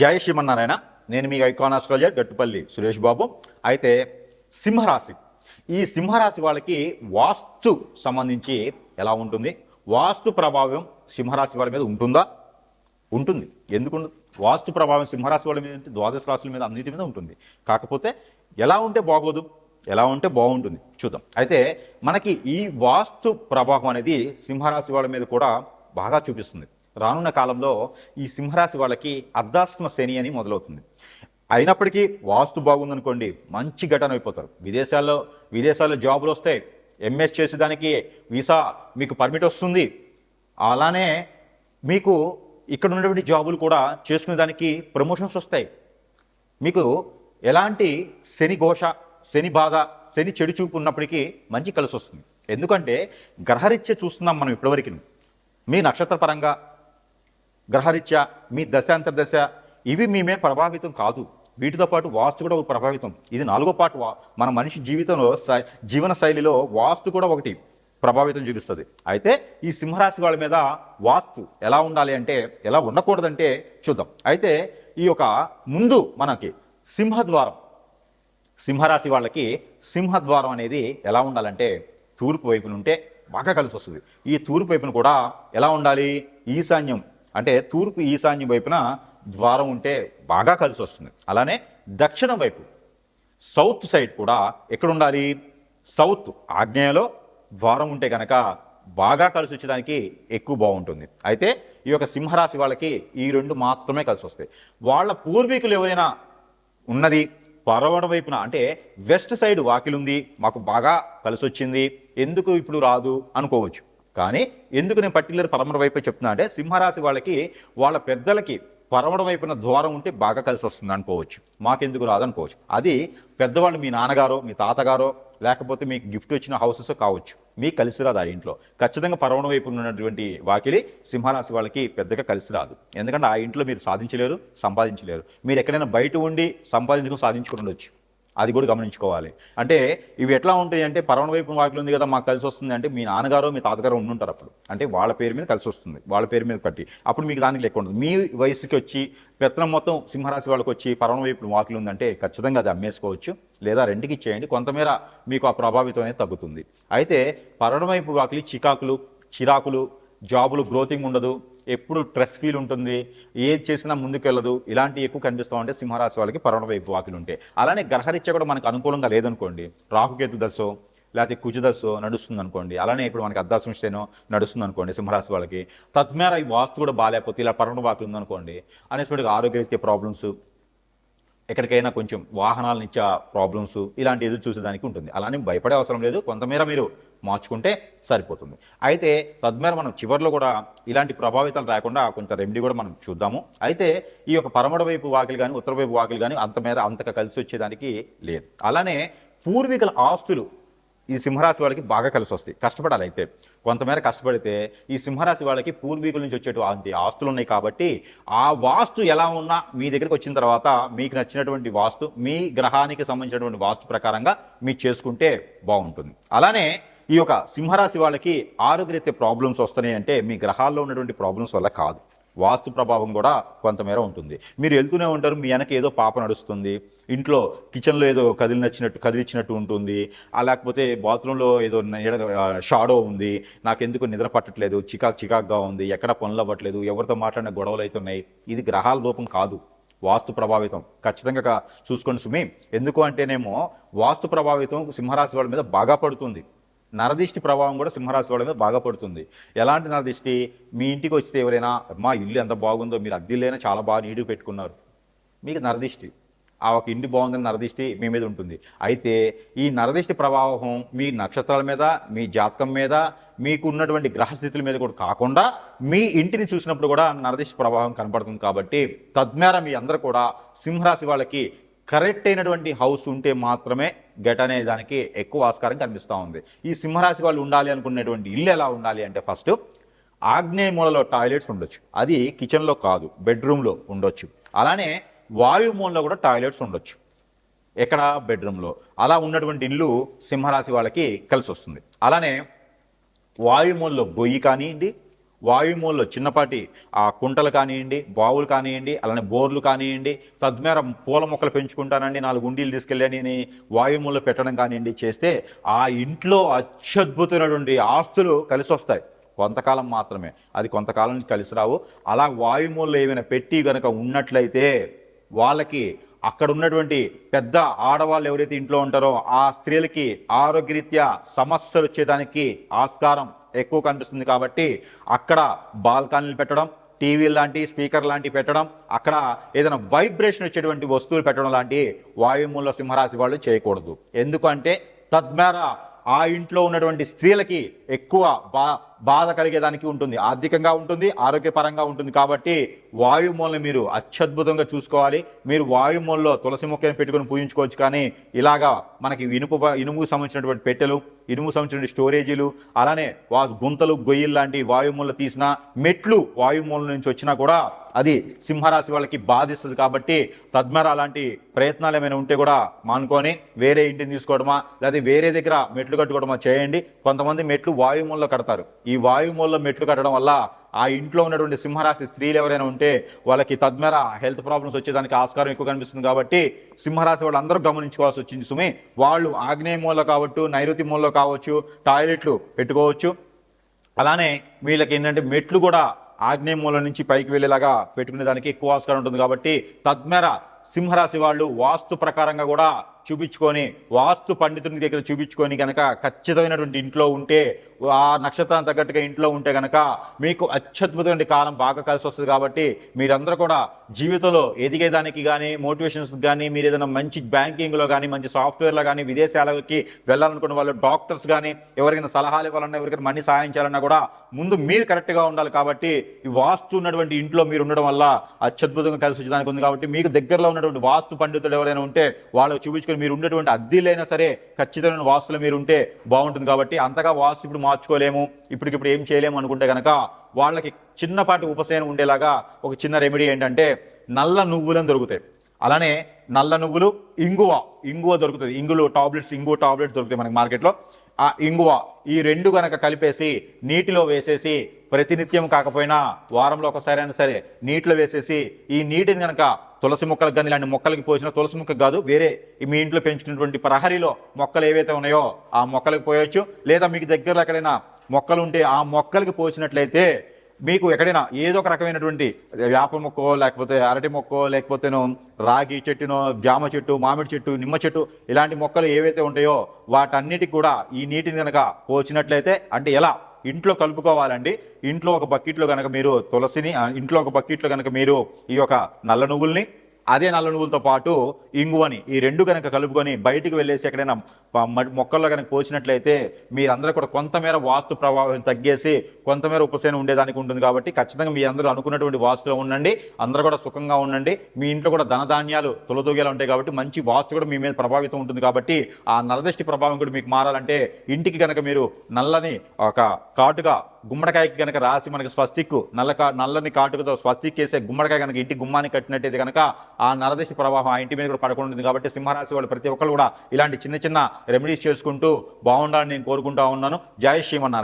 జయ శ్రీమన్నారాయణ. నేను మీ icon astrologer Gattupalli Suresh Babu. అయితే సింహరాశి. ఈ సింహరాశి వాళ్ళకి వాస్తు సంబంధించి ఎలా ఉంటుంది? వాస్తు ప్రభావం సింహరాశి వాళ్ళ మీద ఉంటుందా? ఉంటుంది. ఎందుకు వాస్తు ప్రభావం సింహరాశి వాళ్ళ మీద ద్వాదశ రాశుల మీద అన్నిటి మీద ఉంటుంది. కాకపోతే ఎలా ఉంటే బాగోదు? ఎలా ఉంటే బాగుంటుంది? చూద్దాం. అయితే మనకి ఈ వాస్తు ప్రభావం అనేది సింహరాశి వాళ్ళ మీద కూడా బాగా చూపిస్తుంది. రానున్న కాలంలో ఈ సింహరాశి వాళ్ళకి అర్ధాశ్రమ శని అని మొదలవుతుంది. అయినప్పటికీ వాస్తు బాగుందనుకోండి మంచి ఘటన అయిపోతారు. విదేశాల్లో విదేశాల్లో జాబులు వస్తాయి ఎంఎస్ చేసేదానికి వీసా మీకు పర్మిట్ వస్తుంది. అలానే మీకు ఇక్కడ ఉన్నటువంటి జాబులు కూడా చేసుకునే దానికి ప్రమోషన్స్ వస్తాయి. మీకు ఎలాంటి శని ఘోష శని బాధ శని చెడు చూపు ఉన్నప్పటికీ మంచి కలిసి వస్తుంది. ఎందుకంటే గ్రహరీత్య చూస్తున్నాం మనం ఇప్పటివరకు మీ నక్షత్ర పరంగా గ్రహరీత్యా మీ దశాంతర దశ ఇవి మేమే ప్రభావితం కాదు. వీటితో పాటు వాస్తు కూడా ఒక ప్రభావితం. ఇది నాలుగో పాటు మన మనిషి జీవితంలో సై- జీవన శైలిలో వాస్తు కూడా ఒకటి ప్రభావితం చూపిస్తుంది. అయితే ఈ సింహరాశి వాళ్ళ మీద వాస్తు ఎలా ఉండాలి అంటే ఎలా ఉండకూడదంటే చూద్దాం. అయితే ఈ యొక్క ముందు మనకి సింహద్వారం. సింహరాశి వాళ్ళకి సింహద్వారం అనేది ఎలా ఉండాలంటే తూర్పు వైపున ఉంటే బాగా కలిసి వస్తుంది ఈ తూర్పు వైపున కూడా ఎలా ఉండాలి? ఈశాన్యం అంటే తూర్పు ఈశాన్యం వైపున ద్వారం ఉంటే బాగా కలిసి వస్తుంది. అలానే దక్షిణం వైపు సౌత్ సైడ్ కూడా ఎక్కడ ఉండాలి? సౌత్ ఆగ్నేయలో ద్వారం ఉంటే కనుక బాగా కలిసి వచ్చేదానికి ఎక్కువ బాగుంటుంది. అయితే ఈ యొక్క సింహరాశి వాళ్ళకి ఈ రెండు మాత్రమే కలిసి వస్తాయి. వాళ్ళ పూర్వీకులు ఎవరైనా ఉన్నది పరవడం వైపున అంటే వెస్ట్ సైడ్ వాకిలుంది మాకు బాగా కలిసి వచ్చింది ఎందుకు ఇప్పుడు రాదు అనుకోవచ్చు. కానీ ఎందుకు నేను పర్టికులర్ పరమర వైపు చెప్తున్నా అంటే సింహరాశి వాళ్ళకి వాళ్ళ పెద్దలకి పరమడం వైపున ద్వారం ఉంటే బాగా కలిసి వస్తుంది అనుకోవచ్చు. మాకెందుకు రాదనుకోవచ్చు అది పెద్దవాళ్ళు మీ నాన్నగారో మీ తాతగారో లేకపోతే మీకు గిఫ్ట్ వచ్చిన హౌసెస్ కావచ్చు. మీకు కలిసి రాదు ఆ ఇంట్లో. ఖచ్చితంగా పరవణ వైపు ఉన్నటువంటి వాకిలి సింహరాశి వాళ్ళకి పెద్దగా కలిసి రాదు. ఎందుకంటే ఆ ఇంట్లో మీరు సాధించలేరు సంపాదించలేరు. మీరు ఎక్కడైనా బయట ఉండి సంపాదించుకుని సాధించుకుని ఉండొచ్చు. అది కూడా గమనించుకోవాలి. అంటే ఇవి ఎట్లా ఉంటాయి అంటే పరవణ వైపు వాకిలి ఉంది కదా మాకు కలిసి వస్తుంది అంటే మీ నాన్నగారు మీ తాతగారు ఉండుంటారు అప్పుడు. అంటే వాళ్ళ పేరు మీద కలిసి వస్తుంది వాళ్ళ పేరు మీద కట్టి అప్పుడు మీకు దానికి లెక్క ఉండదు మీ వయసుకి వచ్చి పెత్తనం మొత్తం సింహరాశి వాళ్ళకి వచ్చి పరవణ వైపు వాకిలి ఉందంటే ఖచ్చితంగా అది అమ్మేసుకోవచ్చు. లేదా రెంట్కి ఇచ్చేయండి. కొంతమేర మీకు ఆ ప్రభావితం అనేది తగ్గుతుంది. అయితే పరవణ వైపు వాకిలి చికాకులు చిరాకులు జాబులు గ్రోతింగ్ ఉండదు. ఎప్పుడు స్ట్రెస్ ఫీల్ ఉంటుంది ఏది చేసినా ముందుకెళ్ళదు ఇలాంటివి ఎక్కువ కనిపిస్తూ ఉంటే సింహరాశి వాళ్ళకి పరవణ వైపు వాకిలు ఉంటాయి. అలానే గ్రహరీత్యా కూడా మనకు అనుకూలంగా లేదనుకోండి రాహుకేతు దశో లేకపోతే కుజదశో నడుస్తుంది అనుకోండి అలానే ఇప్పుడు మనకి అర్ధాశ్రమేనో నడుస్తుంది అనుకోండి సింహరాశి వాళ్ళకి తద్మేర ఈ వాస్తు కూడా బాగాలేకపోతే ఇలా పరవణ వాకిలు ఉందనుకోండి అనేటువంటి ఆరోగ్యరీత్యా ప్రాబ్లమ్స్ ఎక్కడికైనా కొంచెం వాహనాలను ఇచ్చే ప్రాబ్లమ్స్ ఇలాంటి ఎదురు చూసేదానికి ఉంటుంది. అలానే భయపడే అవసరం లేదు. కొంతమేర మీరు మార్చుకుంటే సరిపోతుంది. అయితే తద్మేర మనం చివరిలో కూడా ఇలాంటి ప్రభావితాలు రాకుండా కొంత రెమెడీ కూడా మనం చూద్దాము. అయితే ఈ యొక్క పరమడ వైపు వాకిలు కానీ ఉత్తర వైపు వాకిలు కానీ అంత మేర అంతగా కలిసి వచ్చేదానికి లేదు. అలానే పూర్వీకుల ఆస్తులు ఈ సింహరాశి వాళ్ళకి బాగా కలిసి వస్తాయి. కష్టపడాలి అయితే. కొంతమేర కష్టపడితే ఈ సింహరాశి వాళ్ళకి పూర్వీకుల నుంచి వచ్చేటువంటి ఆస్తులు ఉన్నాయి కాబట్టి ఆ వాస్తు ఎలా ఉన్నా మీ దగ్గరికి వచ్చిన తర్వాత మీకు నచ్చినటువంటి వాస్తు మీ గ్రహానికి సంబంధించినటువంటి వాస్తు ప్రకారంగా మీరు చేసుకుంటే బాగుంటుంది. అలానే ఈ యొక్క సింహరాశి వాళ్ళకి ఆరోగ్యరీత్యా ప్రాబ్లమ్స్ వస్తున్నాయి అంటే మీ గ్రహాల్లో ఉన్నటువంటి ప్రాబ్లమ్స్ వల్ల కాదు. వాస్తు ప్రభావం కూడా కొంతమేర ఉంటుంది. మీరు వెళ్తూనే ఉంటారు మీ వెనక ఏదో పాప నడుస్తుంది ఇంట్లో కిచెన్లో ఏదో కదిలినచ్చినట్టు కదిలిచ్చినట్టు ఉంటుంది లేకపోతే బాత్రూంలో ఏదో షాడో ఉంది నాకెందుకు నిద్ర పట్టట్లేదు చికాక్ చికాక్గా ఉంది ఎక్కడ పనులు అవ్వట్లేదు ఎవరితో మాట్లాడిన గొడవలు అవుతున్నాయి ఇది గ్రహాల లోపం కాదు. వాస్తు ప్రభావితం. ఖచ్చితంగా చూసుకోండి సుమి. ఎందుకు అంటేనేమో వాస్తు ప్రభావితం సింహరాశి వాళ్ళ మీద బాగా పడుతుంది. నరదిష్టి ప్రభావం కూడా సింహరాశి వాళ్ళ మీద బాగా పడుతుంది. ఎలాంటి నరదిష్టి? మీ ఇంటికి వచ్చితే ఎవరైనా మా ఇల్లు ఎంత బాగుందో మీరు అద్దెలైనా? చాలా బాగా నీట్గా పెట్టుకున్నారు. మీకు నరదిష్టి. ఆ ఒక ఇంటి బాగుందని నరదిష్టి మీ మీద ఉంటుంది. అయితే ఈ నరదిష్టి ప్రభావం మీ నక్షత్రాల మీద మీ జాతకం మీద మీకు ఉన్నటువంటి గ్రహస్థితుల మీద కూడా కాకుండా మీ ఇంటిని చూసినప్పుడు కూడా నరదిష్టి ప్రభావం కనపడుతుంది కాబట్టి తద్మేర మీ అందరూ కూడా సింహరాశి వాళ్ళకి కరెక్ట్ అయినటువంటి హౌస్ ఉంటే మాత్రమే గెట్ అనే దానికి ఎక్కువ ఆస్కారం కనిపిస్తూ ఉంది. ఈ సింహరాశి వాళ్ళు ఉండాలి అనుకునేటువంటి ఇల్లు ఎలా ఉండాలి అంటే ఫస్ట్ ఆగ్నేయ మూలలో టాయిలెట్స్ ఉండొచ్చు. అది కిచెన్లో కాదు బెడ్రూమ్లో ఉండొచ్చు. అలానే వాయు మూలలో కూడా టాయిలెట్స్ ఉండొచ్చు. ఎక్కడ? బెడ్రూమ్లో అలా ఉన్నటువంటి ఇల్లు సింహరాశి వాళ్ళకి కలిసి వస్తుంది. అలానే వాయుమూలలో గొయ్యి కానివ్వండి వాయుమూలలో చిన్నపాటి ఆ కుంటలు కానివ్వండి బావులు కానివ్వండి అలానే బోర్లు కానివ్వండి తద్మేర పూల మొక్కలు పెంచుకుంటానండి నాలుగు గుండీలు తీసుకెళ్ళని అని వాయుమూలలో పెట్టడం కానివ్వండి చేస్తే ఆ ఇంట్లో అత్యద్భుతమైనటువంటి ఆస్తులు కలిసి వస్తాయి కొంతకాలం మాత్రమే. అది కొంతకాలం నుంచి కలిసి రావు. అలా వాయుమూలలో ఏమైనా పెట్టి గనక ఉన్నట్లయితే వాళ్ళకి అక్కడ ఉన్నటువంటి పెద్ద ఆడవాళ్ళు ఎవరైతే ఇంట్లో ఉంటారో ఆ స్త్రీలకి ఆరోగ్యరీత్యా సమస్యలు వచ్చేదానికి ఆస్కారం ఎక్కువ కనిపిస్తుంది కాబట్టి అక్కడ బాల్కనీలు పెట్టడం టీవీ లాంటి స్పీకర్ లాంటివి పెట్టడం అక్కడ ఏదైనా వైబ్రేషన్ వచ్చేటువంటి వస్తువులు పెట్టడం లాంటి వాయుమూల సింహరాశి వాళ్ళు చేయకూడదు. ఎందుకంటే తద్మేర ఆ ఇంట్లో ఉన్నటువంటి స్త్రీలకి ఎక్కువ బా బాధ కలిగేదానికి ఉంటుంది. ఆర్థికంగా ఉంటుంది ఆరోగ్యపరంగా ఉంటుంది కాబట్టి వాయుమూలని మీరు అత్యద్భుతంగా చూసుకోవాలి. మీరు వాయుమూలలో తులసి మొక్కని పెట్టుకొని పూజించుకోవచ్చు కానీ ఇలాగా మనకి ఇనుపు ఇనుముకు సంబంధించినటువంటి పెట్టెలు ఇనుము సంబంధించిన స్టోరేజీలు అలానే వా గుంతలు గొయ్యిలు లాంటి వాయుమూల తీసిన మెట్లు వాయుమూల నుంచి వచ్చినా కూడా అది సింహరాశి వాళ్ళకి బాధిస్తుంది కాబట్టి తద్మర అలాంటి ప్రయత్నాలు ఏమైనా ఉంటే కూడా మానుకొని వేరే ఇంటిని తీసుకోవడమా లేదా వేరే దగ్గర మెట్లు కట్టుకోవడమా చేయండి. కొంతమంది మెట్లు వాయుమూలలో కడతారు. ఈ వాయుమూలలో మెట్లు కట్టడం వల్ల ఆ ఇంట్లో ఉన్నటువంటి సింహరాశి స్త్రీలు ఎవరైనా ఉంటే వాళ్ళకి తద్మేర హెల్త్ ప్రాబ్లమ్స్ వచ్చేదానికి ఆస్కారం ఎక్కువ కనిపిస్తుంది కాబట్టి సింహరాశి వాళ్ళందరూ గమనించుకోవాల్సి వచ్చింది. సుమి వాళ్ళు ఆగ్నేయ మూలలో కావచ్చు నైరుతి మూలలో కావచ్చు టాయిలెట్లు పెట్టుకోవచ్చు. అలానే వీళ్ళకి ఏంటంటే మెట్లు కూడా ఆగ్నేయ మూల నుంచి పైకి వెళ్ళేలాగా పెట్టుకునే దానికి ఎక్కువ ఆస్కారం ఉంటుంది కాబట్టి తద్మేర సింహరాశి వాళ్ళు వాస్తు ప్రకారంగా కూడా చూపించుకొని వాస్తు పండితుని దగ్గర చూపించుకొని కనుక ఖచ్చితమైనటువంటి ఇంట్లో ఉంటే ఆ నక్షత్రానికి తగ్గట్టుగా ఇంట్లో ఉంటే కనుక మీకు అత్యద్భుతమైన కాలం బాగా కలిసి వస్తుంది కాబట్టి మీరందరూ కూడా జీవితంలో ఎదిగేదానికి కానీ మోటివేషన్స్ కానీ మీరు ఏదైనా మంచి బ్యాంకింగ్లో కానీ మంచి సాఫ్ట్వేర్లో కానీ విదేశాలకి వెళ్ళాలనుకున్న వాళ్ళు డాక్టర్స్ కానీ ఎవరికైనా సలహాలు ఇవ్వాలన్నా ఎవరికైనా మనీ సాయం చేయాలన్నా కూడా ముందు మీరు కరెక్ట్గా ఉండాలి కాబట్టి ఈ వాస్తు ఉన్నటువంటి ఇంట్లో మీరు ఉండడం వల్ల అత్యద్భుతంగా కలిసి వచ్చేదానికి ఉంది కాబట్టి మీకు దగ్గరలో ఉన్నటువంటి వాస్తు పండితులు ఎవరైనా ఉంటే వాళ్ళు చూపించుకొని మీరు ఉండేటువంటి అద్దీలైనా సరే ఖచ్చితమైన వాస్తులు మీరు ఉంటే బాగుంటుంది కాబట్టి అంతగా వాస్తు ఇప్పుడు మార్చుకోలేము ఇప్పటికిప్పుడు ఏం చేయలేము అనుకుంటే కనుక వాళ్ళకి చిన్నపాటి ఉపశమనం ఉండేలాగా ఒక చిన్న రెమెడీ ఏంటంటే నల్ల నువ్వులను దొరుకుతాయి. అలానే నల్ల నువ్వులు ఇంగువ ఇంగువ దొరుకుతుంది. ఇంగులు టాబ్లెట్స్ ఇంగువ టాబ్లెట్స్ దొరుకుతాయి మనకి మార్కెట్లో. ఆ ఇంగువ ఈ రెండు గనక కలిపేసి నీటిలో వేసేసి ప్రతినిత్యం కాకపోయినా వారంలో ఒకసారి అయినా సరే నీటిలో వేసేసి ఈ నీటిని కనుక తులసి మొక్కలకు కానీ ఇలాంటి మొక్కలకి పోసిన తులసి మొక్క కాదు వేరే మీ ఇంట్లో పెంచుకున్నటువంటి ప్రహరీలో మొక్కలు ఏవైతే ఉన్నాయో ఆ మొక్కలకు పోయొచ్చు. లేదా మీకు దగ్గరలో ఎక్కడైనా మొక్కలు ఉంటే ఆ మొక్కలకి పోసినట్లయితే మీకు ఎక్కడైనా ఏదో ఒక రకమైనటువంటి వేప మొక్కో లేకపోతే అరటి మొక్కో లేకపోతేనో రాగి చెట్టునో జామ చెట్టు మామిడి చెట్టు నిమ్మ చెట్టు ఇలాంటి మొక్కలు ఏవైతే ఉంటాయో వాటన్నిటికి కూడా ఈ నీటిని కనుక పోచినట్లయితే అంటే ఎలా? ఇంట్లో కలుపుకోవాలండి. ఇంట్లో ఒక బకెట్లో కనుక మీరు తులసిని ఇంట్లో ఒక బకెట్లో కనుక మీరు ఈ యొక్క నల్ల నువ్వుల్ని అదే నల్ల నువ్వులతో పాటు ఇంగువని ఈ రెండు కనుక కలుపుకొని బయటికి వెళ్ళేసి ఎక్కడైనా మ- మొక్కల్లో కనుక పోసినట్లయితే మీరందరూ కూడా కొంతమేర వాస్తు ప్రభావం తగ్గేసి కొంతమేర ఉపశమనం ఉండేదానికి ఉంటుంది కాబట్టి ఖచ్చితంగా మీ అందరూ అనుకున్నటువంటి వాస్తులో ఉండండి అందరూ కూడా సుఖంగా ఉండండి. మీ ఇంట్లో కూడా ధనధాన్యాలు తొలతూగేలా ఉంటాయి కాబట్టి మంచి వాస్తు కూడా మీ మీద ప్రభావితం ఉంటుంది కాబట్టి ఆ నరదృష్టి ప్రభావం కూడా మీకు మారాలంటే ఇంటికి కనుక మీరు నల్లని ఒక కాటుగా గుమ్మడికాయకి కనుక రాసి మనకి స్వస్తిక్ నల్ల కా నల్లని కాటుకతో స్వస్తిక్ వేసే గుమ్మడికాయ కనుక ఇంటి గుమ్మాన్ని కట్టినట్టయితే కనుక ఆ నరదశ ప్రభావం ఆ ఇంటి మీద కూడా పడకుండా కాబట్టి సింహరాశి వాళ్ళు ప్రతి ఒక్కరు కూడా ఇలాంటి చిన్న చిన్న రెమెడీస్ చేసుకుంటూ బాగుండాలని నేను కోరుకుంటా ఉన్నాను. జై శ్రీమన్నారాయణ.